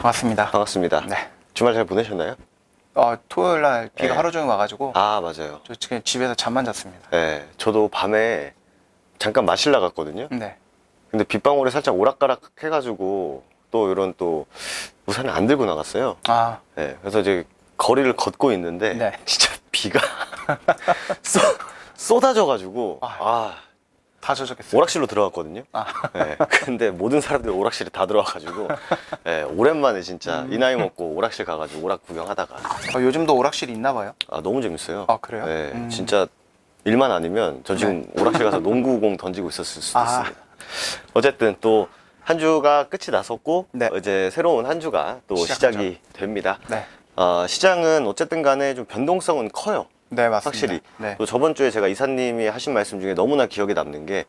반갑습니다. 반갑습니다. 네. 주말 잘 보내셨나요? 어, 토요일 날 비가 네. 하루 종일 와가지고 아 맞아요. 저 지금 집에서 잠만 잤습니다. 네, 저도 밤에 잠깐 마실 나갔거든요. 네. 근데 빗방울이 살짝 오락가락 해가지고 또 이런 또 우산을 안 들고 나갔어요. 아, 네, 그래서 이제 거리를 걷고 있는데 네. 진짜 비가 쏟, 쏟아져가지고 아. 아다 젖었겠어요. 오락실로 들어갔거든요. 아, 네, 근데 모든 사람들이 오락실에 다 들어와가지고 네, 오랜만에 진짜 음. 이 나이 먹고 오락실 가가지고 오락 구경하다가 어, 요즘도 오락실이 있나 봐요. 아 너무 재밌어요. 아, 그래요? 네, 음. 진짜 일만 아니면 저 지금 오락실 가서 농구공 던지고 있었을 수도 아. 있습니다. 어쨌든 또 한 주가 끝이 났었고 네. 이제 새로운 한 주가 또 시작하죠. 시작이 됩니다. 네. 어, 시장은 어쨌든 간에 좀 변동성은 커요. 네, 맞습니다. 확실히. 네. 또 저번 주에 제가 이사님이 하신 말씀 중에 너무나 기억에 남는 게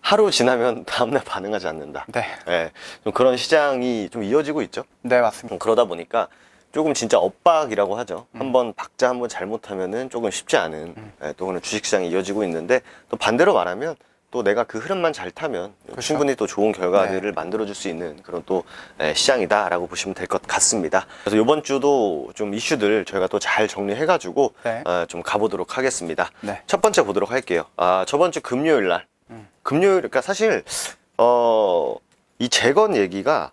하루 지나면 다음날 반응하지 않는다. 네. 예, 좀 그런 시장이 좀 이어지고 있죠. 네, 맞습니다. 좀 그러다 보니까 조금 진짜 엇박이라고 하죠. 음. 한번 박자 한번 잘못하면은 조금 쉽지 않은 예, 또 그런 주식시장이 이어지고 있는데 또 반대로 말하면 또 내가 그 흐름만 잘 타면 그렇죠. 충분히 또 좋은 결과들을 네. 만들어줄 수 있는 그런 또 예, 시장이다라고 보시면 될 것 같습니다. 그래서 이번 주도 좀 이슈들 저희가 또 잘 정리해가지고 네. 어, 좀 가보도록 하겠습니다. 네. 첫 번째 보도록 할게요. 아, 저번 주 금요일 날. 음. 금요일, 그러니까 사실, 어, 이 재건 얘기가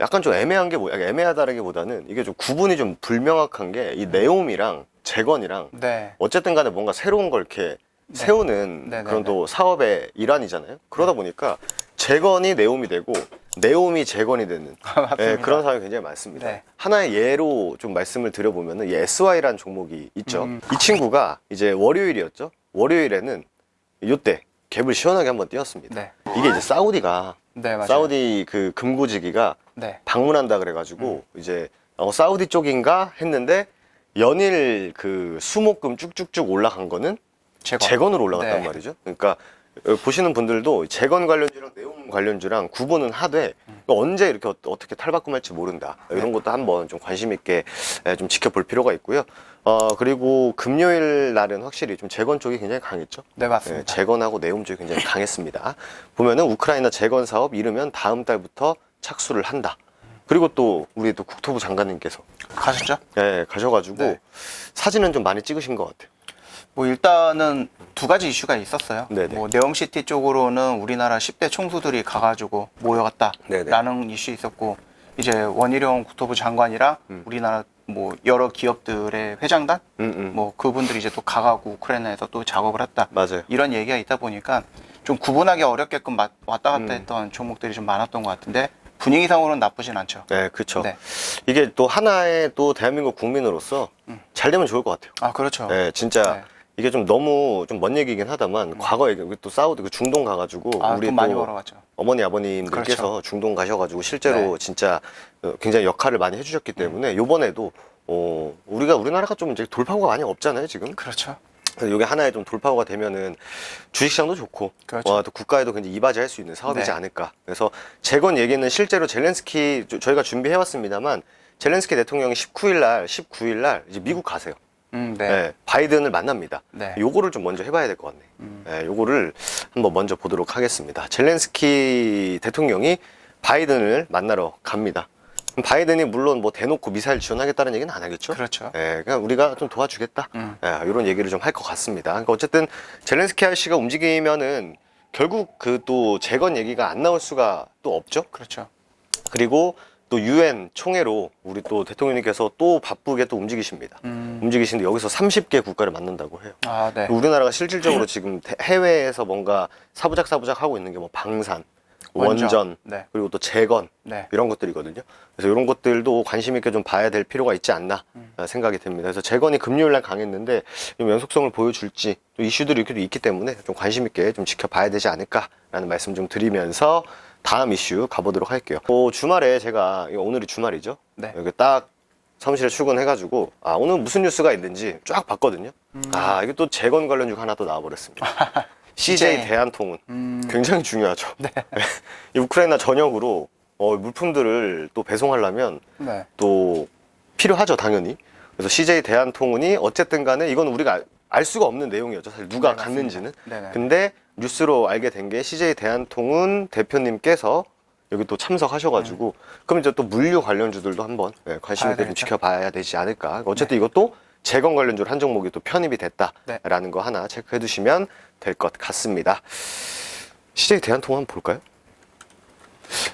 약간 좀 애매한 게 뭐야, 애매하다라기 보다는 이게 좀 구분이 좀 불명확한 게이 네옴이랑 재건이랑 네. 어쨌든 간에 뭔가 새로운 걸 이렇게 세우는 네, 네, 그런 네. 또 사업의 일환이잖아요. 그러다 보니까 재건이 네옴이 되고 네옴이 재건이 되는. 예, 그런 상황이 굉장히 많습니다. 네. 하나의 예로 좀 말씀을 드려보면은 이 SY라는 종목이 있죠. 음. 이 친구가 이제 월요일이었죠. 월요일에는 요때 갭을 시원하게 한번 띄웠습니다. 네. 이게 이제 사우디가 네, 맞아요. 사우디 그 금고지기가 네. 방문한다 그래가지고 이제 어, 사우디 쪽인가 했는데 연일 그 수목금 쭉쭉쭉 올라간 거는 재건. 재건. 으로 올라갔단 네. 말이죠. 그러니까 어, 보시는 분들도 재건 관련주랑 내용 관련주랑 구분은 하되 음. 언제 이렇게 어- 어떻게 탈바꿈할지 모른다. 네. 이런 것도 한번 좀 관심 있게 에, 좀 지켜볼 필요가 있고요. 어 그리고 금요일 날은 확실히 좀 재건 쪽이 굉장히 강했죠. 네, 맞습니다. 예, 재건하고 내용 쪽이 굉장히 강했습니다. 보면은 우크라이나 재건 사업 이르면 다음 달부터 착수를 한다. 그리고 또 우리 또 국토부 장관님께서 가셨죠? 예, 가셔가지고 네. 사진은 좀 많이 찍으신 것 같아요. 뭐 일단은 두 가지 이슈가 있었어요. 네네. 뭐 네옴시티 쪽으로는 우리나라 10대 총수들이 가가지고 네네. 모여갔다라는 이슈 있었고 이제 원희룡 국토부 장관이랑 음. 우리나라 뭐 여러 기업들의 회장단 음, 음. 뭐 그분들이 이제 또 가가고 우크라이나에서 또 작업을 했다. 맞아요. 이런 얘기가 있다 보니까 좀 구분하기 어렵게끔 마- 왔다 갔다 음. 했던 종목들이 좀 많았던 것 같은데 분위기상으로는 나쁘진 않죠. 네, 그렇죠. 네. 이게 또 하나의 또 대한민국 국민으로서 음. 잘 되면 좋을 것 같아요. 아 그렇죠. 네, 진짜 네. 이게 좀 너무 좀 먼 얘기긴 하다만 과거에 우리 또 사우디 그 중동 가가지고 아, 우리 돈 많이 또 벌어갔죠. 어머니 아버님들께서 그렇죠. 중동 가셔가지고 실제로 네. 진짜 어, 굉장히 역할을 많이 해주셨기 때문에 요번에도 어, 우리가 우리나라가 좀 이제 돌파구가 많이 없잖아요 지금. 그렇죠. 그래서 이게 하나의 좀 돌파구가 되면은 주식시장도 좋고 그렇죠. 와, 또 국가에도 굉장히 이바지할 수 있는 사업이지 네. 않을까. 그래서 재건 얘기는 실제로 젤렌스키 저- 저희가 준비해왔습니다만 젤렌스키 대통령이 19일 날 19일 날 이제 미국 가세요. 음, 네. 네. 바이든을 만납니다. 네. 요거를 좀 먼저 해봐야 될 것 같네. 음. 네, 요거를 한번 먼저 보도록 하겠습니다. 젤렌스키 대통령이 바이든을 만나러 갑니다. 그럼 바이든이 물론 뭐 대놓고 미사일 지원하겠다는 얘기는 안 하겠죠? 그렇죠. 예, 그냥 우리가 좀 도와주겠다. 음. 예, 이런 얘기를 좀 할 것 같습니다. 그러니까 어쨌든 젤렌스키 아저씨가 움직이면은 결국 그 또 재건 얘기가 안 나올 수가 또 없죠. 그렇죠. 그리고 또 유엔 총회로 우리 또 대통령님께서 또 바쁘게 또 움직이십니다. 음. 움직이시는데 여기서 30개 국가를 만난다고 해요. 아, 네. 우리나라가 실질적으로 지금 대- 해외에서 뭔가 사부작 사부작 하고 있는 게 뭐 방산, 원전. 원전, 네. 그리고 또 재건 네. 이런 것들이거든요. 그래서 이런 것들도 관심 있게 좀 봐야 될 필요가 있지 않나 음. 아, 생각이 됩니다. 그래서 재건이 금요일 날 강했는데 좀 연속성을 보여줄지 또 이슈들이 이렇게 있기 때문에 좀 관심 있게 좀 지켜봐야 되지 않을까라는 말씀 좀 드리면서 다음 이슈 가보도록 할게요. 어, 주말에 제가 오늘이 주말이죠. 네. 여기 딱 사무실에 출근해가지고 아 오늘 무슨 뉴스가 있는지 쫙 봤거든요. 음. 아 이게 또 재건 관련주가 하나 또 나와버렸습니다. CJ. 대한통운 음. 굉장히 중요하죠. 이 우크라이나 전역으로 어, 물품들을 또 배송하려면 네. 또 필요하죠, 당연히. 그래서 CJ 대한통운이 어쨌든 간에 이건 우리가 알, 알 수가 없는 내용이었죠. 사실 누가 네. 갔는지는. 네네. 근데 뉴스로 알게 된 게 CJ 대한통운 대표님께서 여기 또 참석하셔가지고 그럼 이제 또 물류 관련주들도 한번 예, 관심 봐야 좀 되겠죠. 지켜봐야 되지 않을까. 어쨌든 이것도 재건 관련주로 한 종목이 또 편입이 네. 됐다라는 거 하나 체크해 두시면 될 것 같습니다. CJ 대한통운 한번 볼까요?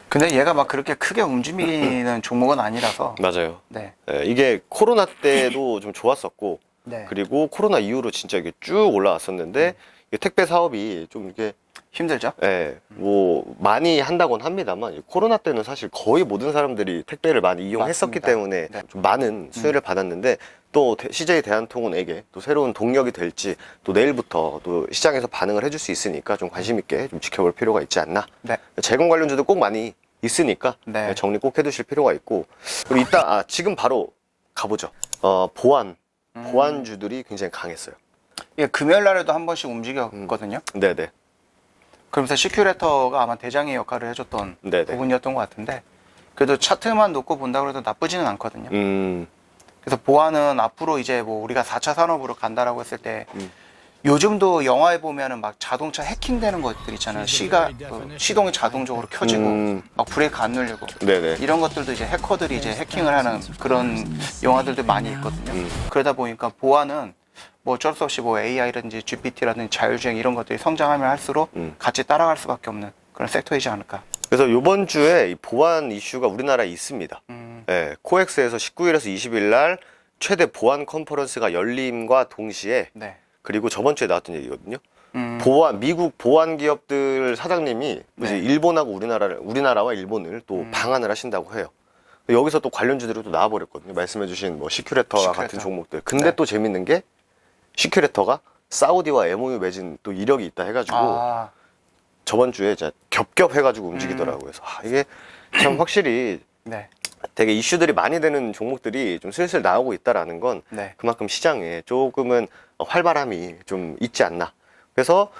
근데 얘가 막 그렇게 크게 움직이는 종목은 아니라서. 맞아요. 네. 예, 이게 코로나 때도 좀 좋았었고 네. 그리고 코로나 이후로 진짜 이게 쭉 올라왔었는데 택배 사업이 좀 이게 힘들죠? 예, 뭐 많이 한다곤 합니다만 이 코로나 때는 사실 거의 모든 사람들이 택배를 많이 이용했었기 맞습니다. 때문에 네. 좀 많은 수혜를 받았는데 또 대- CJ 대한통운에게 또 새로운 동력이 될지 또 내일부터 또 시장에서 반응을 해줄 수 있으니까 좀 관심 있게 좀 지켜볼 필요가 있지 않나. 네. 재건 관련주도 꼭 많이 있으니까 네. 네, 정리 꼭 해두실 필요가 있고 그리고 이따 아, 지금 바로 가보죠. 어, 보안 음. 보안주들이 굉장히 강했어요. 이게 금요일 날에도 한 번씩 움직였거든요. 네네. 그러면서 시큐레터가 아마 대장의 역할을 해줬던 네네. 부분이었던 것 같은데 그래도 차트만 놓고 본다 그래도 나쁘지는 않거든요. 음, 그래서 보안은 앞으로 이제 뭐 우리가 4차 산업으로 간다라고 했을 때 음. 요즘도 영화에 보면은 막 자동차 해킹되는 것들 있잖아요. 시가 어, 시동이 자동적으로 켜지고 음. 막 브레이크 안 눌리고 네네. 이런 것들도 이제 해커들이 이제 해킹을 하는 그런 영화들도 많이 있거든요. 음. 그러다 보니까 보안은 뭐 어쩔 수 없이 뭐 AI라든지 GPT라든지 자율주행 이런 것들이 성장하면 할수록 음. 같이 따라갈 수밖에 없는 그런 섹터이지 않을까. 그래서 이번 주에 이 보안 이슈가 우리나라에 있습니다. 음, 예, 코엑스에서 19일에서 20일 날 최대 보안 컨퍼런스가 열림과 동시에 네. 그리고 저번 주에 나왔던 얘기거든요. 음, 보안 미국 보안 기업들 사장님이 네. 이제 일본하고 우리나라를 우리나라와 일본을 또 음. 방한을 하신다고 해요. 여기서 또 관련주들이 또 나와버렸거든요. 말씀해주신 뭐 시큐레터와 시큐레터. 같은 종목들. 근데 네. 또 재밌는 게 시큐레터가 사우디와 MOU 맺은 또 이력이 있다 해가지고 아, 저번 주에 이제 겹겹 해가지고 움직이더라고요. 그래서 아, 이게 참 확실히 네, 되게 이슈들이 많이 되는 종목들이 좀 슬슬 나오고 있다라는 건 네, 그만큼 시장에 조금은 활발함이 좀 있지 않나. 그래서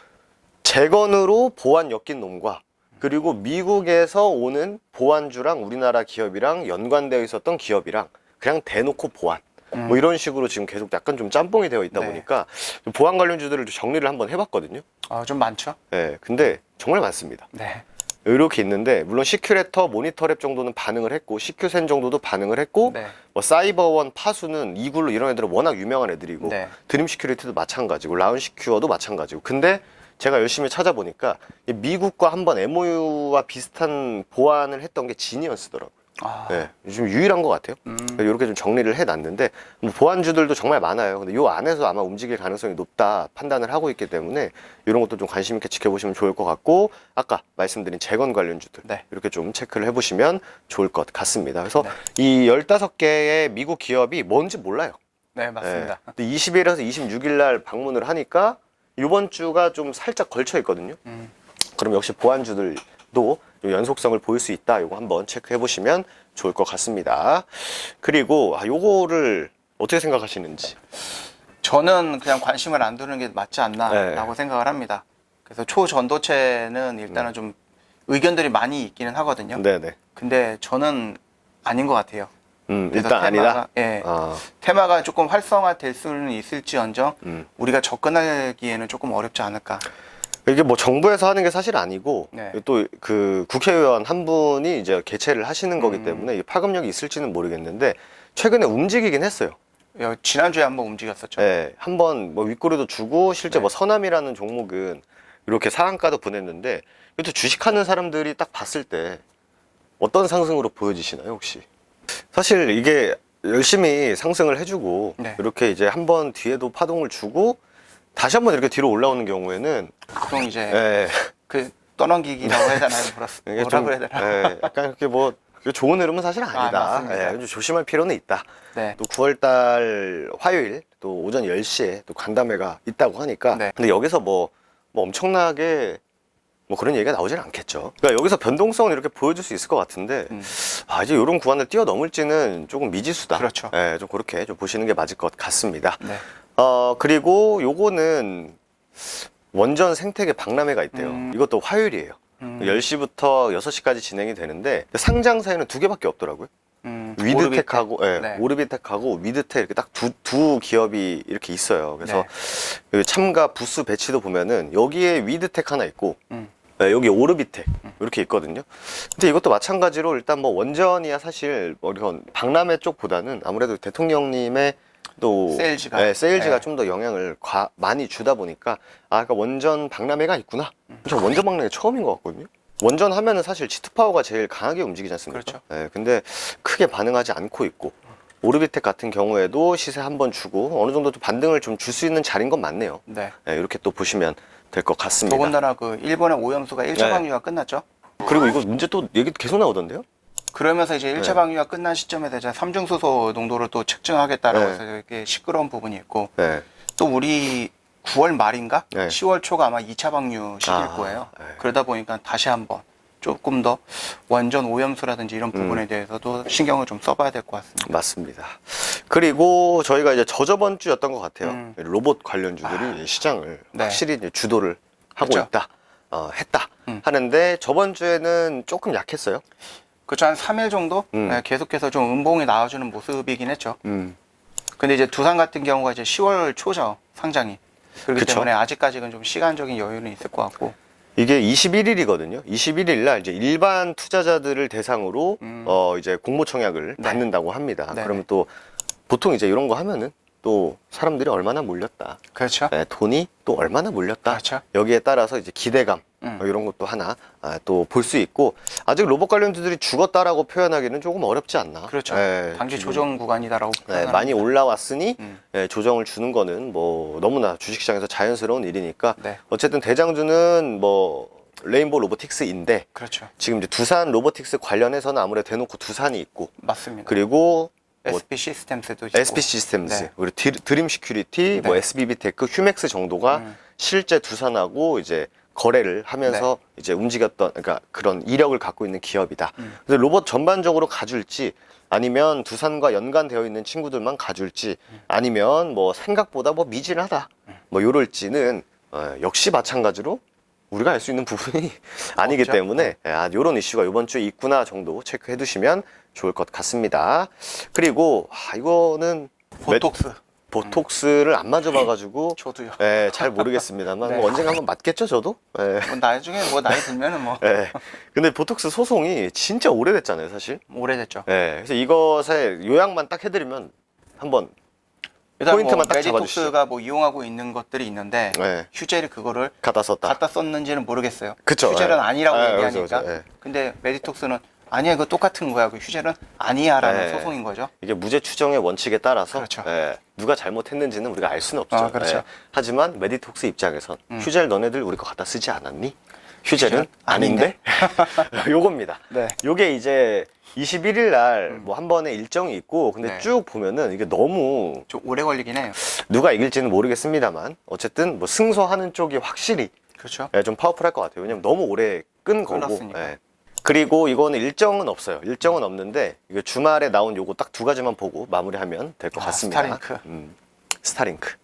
재건으로 보안 엮인 놈과 그리고 미국에서 오는 보안주랑 우리나라 기업이랑 연관되어 있었던 기업이랑 그냥 대놓고 보안. 음. 뭐 이런 식으로 지금 계속 약간 좀 짬뽕이 되어 있다 네. 보니까 좀 보안 관련주들을 좀 정리를 한번 해봤거든요. 아, 좀 많죠. 예, 근데 정말 많습니다. 네, 이렇게 있는데 물론 시큐레터, 모니터랩 정도는 반응을 했고 시큐센 정도도 반응을 했고 네, 뭐 사이버원, 파수는 이굴로 이런 애들은 워낙 유명한 애들이고 네. 드림 시큐리티도 마찬가지고 라운 시큐어도 마찬가지고 근데 제가 열심히 찾아보니까 이 미국과 한번 MOU와 비슷한 보완을 했던 게 지니언스더라고요. 아, 네, 좀 유일한 것 같아요. 음, 이렇게 좀 정리를 해놨는데 뭐 보안주들도 정말 많아요. 근데 이 안에서 아마 움직일 가능성이 높다 판단을 하고 있기 때문에 이런 것도 좀 관심 있게 지켜보시면 좋을 것 같고 아까 말씀드린 재건 관련주들 네. 이렇게 좀 체크를 해보시면 좋을 것 같습니다. 그래서 네. 이 15개의 미국 기업이 뭔지 몰라요. 네, 맞습니다. 네. 근데 20일에서 26일 날 방문을 하니까 이번 주가 좀 살짝 걸쳐 있거든요. 음, 그럼 역시 보안주들도 요 연속성을 보일 수 있다. 요거 한번 체크해 보시면 좋을 것 같습니다. 그리고 아, 요거를 어떻게 생각하시는지. 저는 그냥 관심을 안 두는 게 맞지 않나라고 네. 생각을 합니다. 그래서 초전도체는 일단은 좀 의견들이 많이 있기는 하거든요. 네네. 근데 저는 아닌 것 같아요. 음, 일단 아니다. 테마가, 예, 아, 테마가 조금 활성화될 수는 있을지언정 음. 우리가 접근하기에는 조금 어렵지 않을까. 이게 뭐 정부에서 하는 게 사실 아니고 네. 또 그 국회의원 한 분이 이제 개최를 하시는 거기 음. 때문에 이게 파급력이 있을지는 모르겠는데 최근에 움직이긴 했어요. 예, 지난주에 한번 움직였었죠. 네, 한번 뭐 윗꼬리도 주고 실제 네. 뭐 서남이라는 종목은 이렇게 상한가도 보냈는데 이것도 주식하는 사람들이 딱 봤을 때 어떤 상승으로 보여지시나요 혹시? 사실 이게 열심히 상승을 해주고 네. 이렇게 이제 한 번 뒤에도 파동을 주고 다시 한번 이렇게 뒤로 올라오는 경우에는 보통 이제 예, 그 떠넘기기라고 해야 되나요? 뭐라, 이게 뭐라 좀 그래야 되나? 예, 약간 그렇게 뭐 좋은 흐름은 사실 아니다. 맞습니다. 예, 좀 조심할 필요는 있다. 네. 또 9월달 화요일 또 오전 10시에 또 간담회가 있다고 하니까 네. 근데 여기서 뭐, 뭐 엄청나게 뭐 그런 얘기가 나오진 않겠죠. 그러니까 여기서 변동성은 이렇게 보여줄 수 있을 것 같은데 음. 아 이제 이런 구간을 뛰어넘을지는 조금 미지수다. 그렇죠. 예, 좀 그렇게 좀 보시는 게 맞을 것 같습니다. 네. 어 그리고 요거는 원전 생태계 박람회가 있대요. 음. 이것도 화요일이에요. 음, 10시부터 6시까지 진행이 되는데 상장사에는 두 개밖에 없더라고요. 음, 위드텍하고 예, 네. 오르비텍하고 위드텍 이렇게 딱 두 두 기업이 이렇게 있어요. 그래서 네. 그 참가 부스 배치도 보면은 여기에 위드텍 하나 있고 음. 네, 여기 오르비텍 이렇게 있거든요. 근데 이것도 마찬가지로 일단 뭐 원전이야 사실 뭐 이런 박람회 쪽보다는 아무래도 대통령님의 또 세일즈가. 네, 세일즈가 네. 좀더 영향을 과- 많이 주다 보니까 아, 그러니까 원전 박람회가 있구나. 저 원전 박람회 처음인 것 같거든요. 원전 하면은 사실 치트 파워가 제일 강하게 움직이지 않습니까? 그렇죠. 네, 근데 크게 반응하지 않고 있고 오르비텍 같은 경우에도 시세 한 번 주고 어느 정도 또 반등을 좀 줄 수 있는 자리인 건 맞네요. 네. 네, 이렇게 또 보시면 될 것 같습니다. 더군다나 그 일본의 오염수가 1차 네. 방류가 끝났죠. 그리고 이거 문제 또 얘기 계속 나오던데요? 그러면서 이제 1차 네. 방류가 끝난 시점에 대해서 삼중수소 농도를 또 측정하겠다라고 네. 해서 이렇게 시끄러운 부분이 있고 네. 또 우리 9월 말인가 네. 10월 초가 아마 2차 방류 시기일 아, 거예요. 네. 그러다 보니까 다시 한번 조금 더 원전 오염수라든지 이런 부분에 음. 대해서도 신경을 좀 써봐야 될 것 같습니다. 맞습니다. 그리고 저희가 이제 저저번 주였던 것 같아요. 음. 로봇 관련주들이 시장을 네. 확실히 주도를 하고 그렇죠. 있다. 어, 했다. 음. 하는데 저번 주에는 조금 약했어요. 그렇죠. 한 3일 정도 음. 네, 계속해서 좀 음봉이 나와주는 모습이긴 했죠. 음. 근데 이제 두산 같은 경우가 이제 10월 초죠. 상장이. 그렇기 그쵸. 때문에 아직까지는 좀 시간적인 여유는 있을 것 같고. 이게 21일이거든요. 21일 날 이제 일반 투자자들을 대상으로 음. 어 이제 공모 청약을 네. 받는다고 합니다. 네네. 그러면 또 보통 이제 이런 거 하면은 또 사람들이 얼마나 몰렸다. 그렇죠. 네, 돈이 또 얼마나 몰렸다. 그렇죠. 여기에 따라서 이제 기대감 음. 뭐 이런 것도 하나 아, 또 볼 수 있고 아직 로봇 관련주들이 죽었다라고 표현하기는 조금 어렵지 않나. 그렇죠. 네, 당시 지금, 조정 구간이다라고 네, 표현합니다. 많이 올라왔으니 음. 예, 조정을 주는 거는 뭐 너무나 주식시장에서 자연스러운 일이니까 네. 어쨌든 대장주는 뭐 레인보 로보틱스인데 그렇죠. 지금 이제 두산 로보틱스 관련해서는 아무래도 대놓고 두산이 있고 맞습니다. 그리고 뭐 SP 시스템스도 있고. SP 시스템즈, 네. 디- 드림 시큐리티, 뭐 네. SBB 테크, 휴맥스 정도가 음. 실제 두산하고 이제 거래를 하면서 이제 움직였던 그러니까 그런 이력을 갖고 있는 기업이다. 네. 음. 근데 로봇 전반적으로 가줄지 아니면 두산과 연관되어 있는 친구들만 가줄지 음. 아니면 뭐 생각보다 뭐 미진하다. 뭐 요럴지는 어, 역시 마찬가지로 우리가 알 수 있는 부분이 아니기 없죠. 때문에 예, 아, 이런 이슈가 이번 주에 있구나 정도 체크해 두시면 좋을 것 같습니다. 그리고 아, 이거는 보톡스. 보톡스를 안 맞아봐가지고 저도요. 예, 잘 모르겠습니다만 네. 뭐 언젠가 한번 맞겠죠 저도. 예. 뭐 나중에 뭐 나이 들면은 뭐 예. 근데 보톡스 소송이 진짜 오래됐잖아요 사실. 오래됐죠. 예. 그래서 이것의 요약만 딱 해드리면 한번 포인트만 뭐딱 메디톡스가 뭐 이용하고 있는 것들이 있는데 예, 휴젤이 그거를 갖다 썼다. 갖다 썼는지는 모르겠어요. 그쵸, 휴젤은 예. 아니라고 예, 얘기하니까. 그죠, 예. 근데 메디톡스는 아니야 이거 똑같은 거야. 그 휴젤은 아니야라는 예. 소송인 거죠. 이게 무죄 추정의 원칙에 따라서 그렇죠. 예, 누가 잘못했는지는 우리가 알 수는 없죠. 아, 그렇죠. 예. 하지만 메디톡스 입장에선 음. 휴젤 너네들 우리 거 갖다 쓰지 않았니? 휴젤은 휴젤 아닌데? 요겁니다. 네. 요게 이제 21일 날 뭐 한 번에 일정이 있고 근데 네. 쭉 보면은 이게 너무 좀 오래 걸리긴 해요. 누가 이길지는 모르겠습니다만 어쨌든 뭐 승소하는 쪽이 확실히 그렇죠. 예, 좀 파워풀할 것 같아요. 왜냐면 너무 오래 끈 거고. 끊었으니까. 예. 그리고 이거는 일정은 없어요. 일정은 없는데 이거 주말에 나온 요거 딱 두 가지만 보고 마무리하면 될 것 아, 같습니다. 스타링크. 음, 스타링크.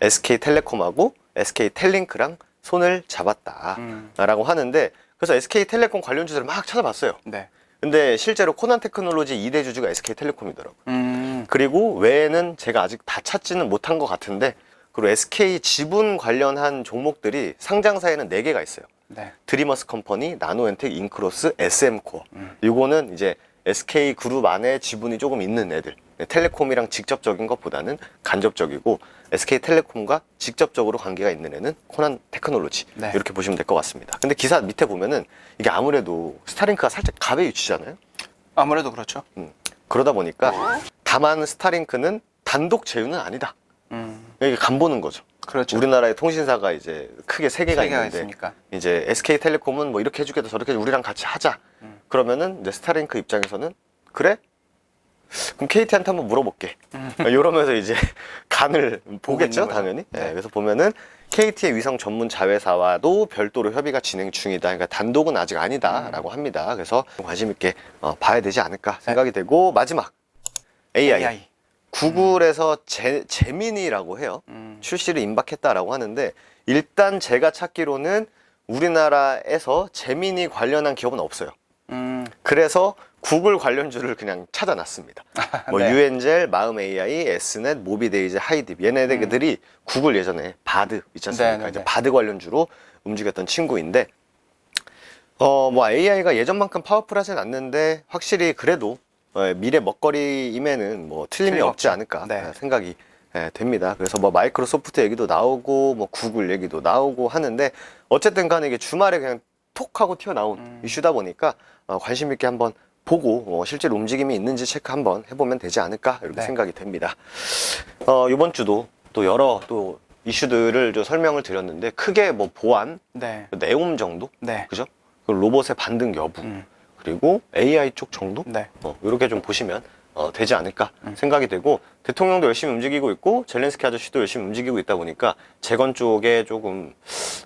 SK텔레콤하고 SK텔링크랑 손을 잡았다라고 음. 하는데 그래서 SK텔레콤 관련주들을 막 찾아봤어요. 네. 근데 실제로 코난 테크놀로지 2대 주주가 SK텔레콤이더라고요. 음. 그리고 외에는 제가 아직 다 찾지는 못한 것 같은데 그리고 SK 지분 관련한 종목들이 상장사에는 4개가 있어요. 네. 드리머스 컴퍼니, 나노엔텍, 인크로스, SM코어. 음. 요거는 이제 SK 그룹 안에 지분이 조금 있는 애들. 네, 텔레콤이랑 직접적인 것보다는 간접적이고 SK 텔레콤과 직접적으로 관계가 있는 애는 코난 테크놀로지. 네. 이렇게 보시면 될 것 같습니다. 근데 기사 밑에 보면은 이게 아무래도 스타링크가 살짝 갑의 위치잖아요. 아무래도 그렇죠. 음. 그러다 보니까 다만 스타링크는 단독 제휴는 아니다. 음. 이게 간 보는 거죠. 그렇죠. 우리나라의 통신사가 이제 크게 세 개가 있는데 있으니까. 이제 SK텔레콤은 뭐 이렇게 해주겠다 저렇게 해주 우리랑 같이 하자. 음. 그러면은 이제 스타링크 입장에서는 그래? 그럼 KT한테 한번 물어볼게. 음. 이러면서 이제 간을 보겠죠. 당연히. 네. 네, 그래서 보면은 KT의 위성 전문 자회사와도 별도로 협의가 진행 중이다. 그러니까 단독은 아직 아니다라고 음. 합니다. 그래서 관심 있게 어, 봐야 되지 않을까 생각이 되고 마지막 AI. AI. 구글에서 제, 제미니라고 해요. 음. 출시를 임박했다라고 하는데 일단 제가 찾기로는 우리나라에서 제미니 관련한 기업은 없어요. 음. 그래서 구글 관련주를 그냥 찾아놨습니다. 뭐 네. 유엔젤, 마음 AI, 에스넷, 모비데이즈, 하이딥 얘네들이 구글 예전에 바드 있지 않습니까? 네, 네, 이제 네. 바드 관련주로 움직였던 친구인데 어, 뭐 AI가 예전만큼 파워풀하진 않는데 확실히 그래도 어, 미래 먹거리임에는 뭐 틀림이. 없지 않을까 네. 예, 생각이 예, 됩니다. 그래서 뭐 마이크로소프트 얘기도 나오고 뭐 구글 얘기도 나오고 하는데 어쨌든 간에 이게 주말에 그냥 톡 하고 튀어나온 음. 이슈다 보니까 어, 관심 있게 한번 보고 어, 실제로 움직임이 있는지 체크 한번 해보면 되지 않을까 이렇게 네. 생각이 됩니다. 어, 이번 주도 또 여러 또 이슈들을 좀 설명을 드렸는데 크게 뭐 보안, 네. 내용 정도, 네. 그죠? 그리고 로봇의 반등 여부, 음. 그리고 AI 쪽 정도, 네. 어, 이렇게 좀 보시면 어, 되지 않을까 생각이 되고 대통령도 열심히 움직이고 있고 젤렌스키 아저씨도 열심히 움직이고 있다 보니까 재건 쪽에 조금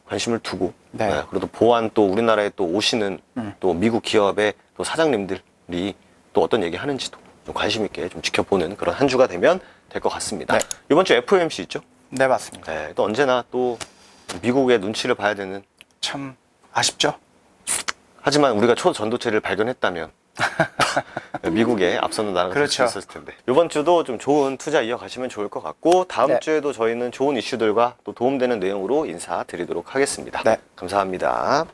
관심을 두고 네. 네, 그래도 보안 또 우리나라에 또 오시는 음. 또 미국 기업의 또 사장님들이 또 어떤 얘기 하는지도 좀 관심 있게 좀 지켜보는 그런 한 주가 되면 될 것 같습니다. 네. 이번 주 FOMC 있죠? 네, 맞습니다. 네, 또 언제나 또 미국의 눈치를 봐야 되는 참 아쉽죠? 하지만 우리가 초전도체를 발견했다면 미국에 앞서는 나라가 그렇죠. 있었을 텐데 이번 주도 좀 좋은 투자 이어가시면 좋을 것 같고 다음 네. 주에도 저희는 좋은 이슈들과 또 도움되는 내용으로 인사드리도록 하겠습니다. 네. 감사합니다.